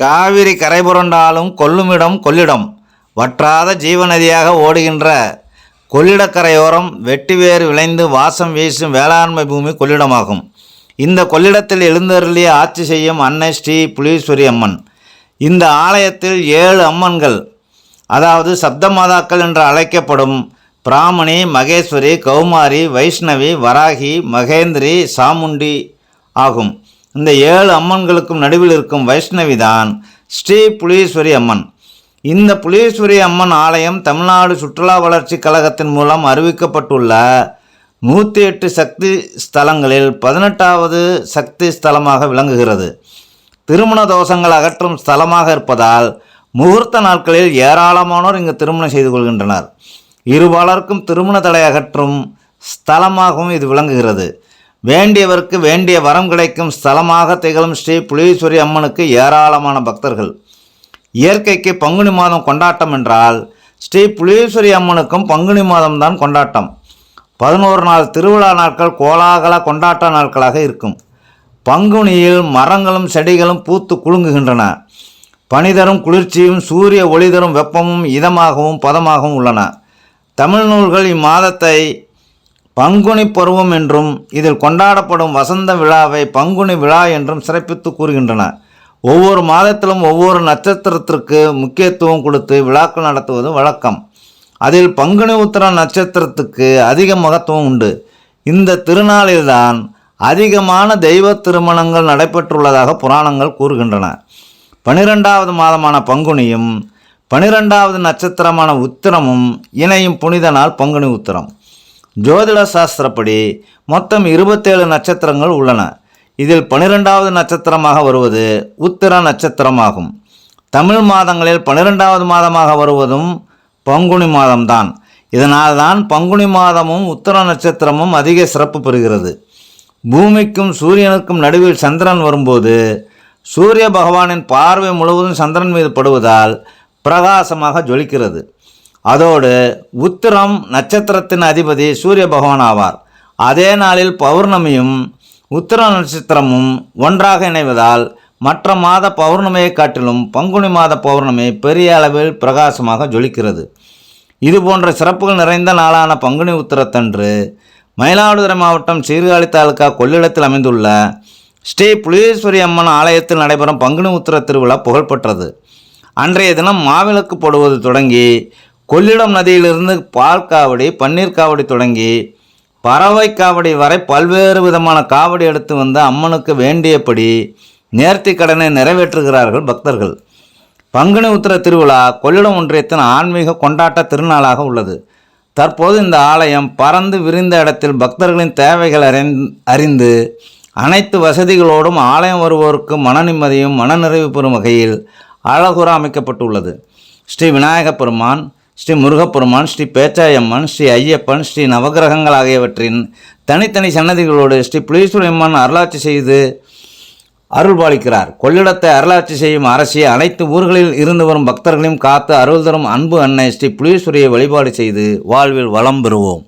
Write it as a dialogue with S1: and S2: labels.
S1: காவிரி கரை புரண்டாலும் கொல்லுமிடம் கொள்ளிடம். வற்றாத ஜீவநதியாக ஓடுகின்ற கொள்ளிடக்கரையோரம் வெட்டிவேறு விளைந்து வாசம் வீசும் வேளாண்மை பூமி கொள்ளிடமாகும். இந்த கொள்ளிடத்தில் எழுந்தருளிய ஆட்சி செய்யும் அன்னை ஸ்ரீ புலீஸ்வரி அம்மன். இந்த ஆலயத்தில் ஏழு அம்மன்கள் அதாவது சப்தமாதாக்கள் என்று அழைக்கப்படும் பிராமணி மகேஸ்வரி கௌமாரி வைஷ்ணவி வராகி மகேந்திரி சாமுண்டி ஆகும். இந்த ஏழு அம்மன்களுக்கும் நடுவில் இருக்கும் வைஷ்ணவி தான் ஸ்ரீ புலீஸ்வரி அம்மன். இந்த புலீஸ்வரி அம்மன் ஆலயம் தமிழ்நாடு சுற்றுலா வளர்ச்சி கழகத்தின் மூலம் அறிவிக்கப்பட்டுள்ள நூற்றி எட்டு சக்தி ஸ்தலங்களில் பதினெட்டாவது சக்தி ஸ்தலமாக விளங்குகிறது. திருமண தோஷங்கள் அகற்றும் ஸ்தலமாக இருப்பதால் முகூர்த்த நாட்களில் ஏராளமானோர் இங்கு திருமணம் செய்து கொள்கின்றனர். இருபாலருக்கும் திருமண தடை அகற்றும் ஸ்தலமாகவும் இது விளங்குகிறது. வேண்டியவருக்கு வேண்டிய வரம் கிடைக்கும் ஸ்தலமாக திகழும் ஸ்ரீ புலீஸ்வரி அம்மனுக்கு ஏராளமான பக்தர்கள். இயற்கைக்கு பங்குனி மாதம் கொண்டாட்டம் என்றால் ஸ்ரீ புலீஸ்வரி அம்மனுக்கும் பங்குனி மாதம்தான் கொண்டாட்டம். பதினோரு நாள் திருவிழா நாட்கள் கோலாகல கொண்டாட்ட நாட்களாக இருக்கும். பங்குனியில் மரங்களும் செடிகளும் பூத்து குலுங்குகின்றன. பனிதரும் குளிர்ச்சியும் சூரிய ஒளிதரும் வெப்பமும் இதமாகவும் பதமாகவும் உள்ளன. தமிழ் நூல்கள் இம்மாதத்தை பங்குனி பருவம் என்றும் இதில் கொண்டாடப்படும் வசந்த விழாவை பங்குனி விழா என்றும் சிறப்பித்து கூறுகின்றன. ஒவ்வொரு மாதத்திலும் ஒவ்வொரு நட்சத்திரத்திற்கு முக்கியத்துவம் கொடுத்து விழாக்கள் நடத்துவது வழக்கம். அதில் பங்குனி உத்திர நட்சத்திரத்துக்கு அதிக மகத்துவம் உண்டு. இந்த திருநாளில்தான் அதிகமான தெய்வ திருமணங்கள் நடைபெற்றுள்ளதாக புராணங்கள் கூறுகின்றன. பனிரெண்டாவது மாதமான பங்குனியும் பனிரெண்டாவது நட்சத்திரமான உத்திரமும் இணையும் புனித நாள் பங்குனி உத்திரம். ஜோதிட சாஸ்திரப்படி மொத்தம் இருபத்தேழு நட்சத்திரங்கள் உள்ளன. இதில் பனிரெண்டாவது நட்சத்திரமாக வருவது உத்திர நட்சத்திரமாகும். தமிழ் மாதங்களில் பனிரெண்டாவது மாதமாக வருவதும் பங்குனி மாதம்தான். இதனால்தான் பங்குனி மாதமும் உத்தர நட்சத்திரமும் அதிக சிறப்பு பெறுகிறது. பூமிக்கும் சூரியனுக்கும் நடுவில் சந்திரன் வரும்போது சூரிய பகவானின் பார்வை முழுவதும் சந்திரன் மீது படுவதால் பிரகாசமாக ஜொலிக்கிறது. அதோடு உத்திரம் நட்சத்திரத்தின் அதிபதி சூரிய பகவான் ஆவார். அதே நாளில் பௌர்ணமியும் உத்திர நட்சத்திரமும் ஒன்றாக இணைவதால் மற்ற மாத பௌர்ணமியை காட்டிலும் பங்குனி மாத பௌர்ணமி பெரிய அளவில் பிரகாசமாக ஜொலிக்கிறது. இது போன்ற சிறப்புகள் நிறைந்த நாளான பங்குனி உத்திரத்தன்று மயிலாடுதுறை மாவட்டம் சீர்காழி தாலுகா கொள்ளிடத்தில் அமைந்துள்ள ஸ்ரீ புலீஸ்வரி அம்மன் ஆலயத்தில் நடைபெறும் பங்குனி உத்திர திருவிழா புகழ்பெற்றது. அன்றைய தினம் மாவிளக்கு போடுவது தொடங்கி கொள்ளிடம் நதியிலிருந்து பால் காவடி பன்னீர் காவடி தொடங்கி பறவை காவடி வரை பல்வேறு விதமான காவடி எடுத்து வந்து அம்மனுக்கு வேண்டியபடி நேர்த்தி கடனை நிறைவேற்றுகிறார்கள் பக்தர்கள். பங்குனி உத்திர திருவிழா கொள்ளிடம் ஒன்றியத்தின் ஆன்மீக கொண்டாட்ட திருநாளாக உள்ளது. தற்போது இந்த ஆலயம் பறந்து விரிந்த இடத்தில் பக்தர்களின் தேவைகள் அறிந் அறிந்து அனைத்து வசதிகளோடும் ஆலயம் வருவோருக்கு மன நிம்மதியும் மனநிறைவு பெறும் வகையில் அழகுற அமைக்கப்பட்டுள்ளது. ஸ்ரீ விநாயகப் பெருமான் ஸ்ரீ முருகப்பெருமான் ஸ்ரீ பேச்சாயம்மன் ஸ்ரீ ஐயப்பன் ஸ்ரீ நவகிரகங்கள் ஆகியவற்றின் தனித்தனி சன்னதிகளோடு ஸ்ரீ புலீஸ்வரி அம்மன் அருளாட்சி செய்து அருள்பாலிக்கிறார். கொள்ளிடத்தை அருளாட்சி செய்யும் அரசியை அனைத்து ஊர்களில் இருந்து வரும் பக்தர்களையும் காத்து அருள் தரும் அன்பு அன்னை ஸ்ரீ புலீஸ்வரியை வழிபாடு செய்து வாழ்வில் வளம் பெறுவோம்.